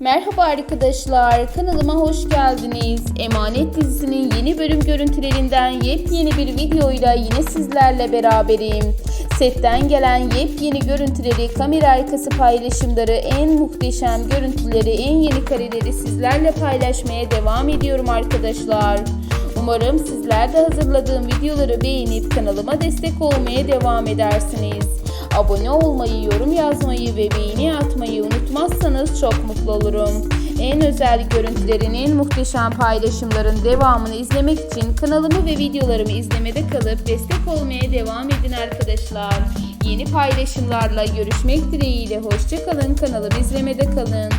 Merhaba arkadaşlar, kanalıma hoş geldiniz. Emanet dizisinin yeni bölüm görüntülerinden yepyeni bir videoyla yine sizlerle beraberim. Setten gelen yepyeni görüntüleri, kamera arkası paylaşımları, en muhteşem görüntüleri, en yeni kareleri sizlerle paylaşmaya devam ediyorum arkadaşlar. Umarım sizler de hazırladığım videoları beğenip kanalıma destek olmaya devam edersiniz. Abone olmayı, yorum yazmayı ve beğeni atmayı unutmazsanız çok mutlu olurum. En özel görüntülerinin muhteşem paylaşımların devamını izlemek için kanalımı ve videolarımı izlemede kalıp destek olmaya devam edin arkadaşlar. Yeni paylaşımlarla görüşmek dileğiyle hoşçakalın kanalımı izlemede kalın.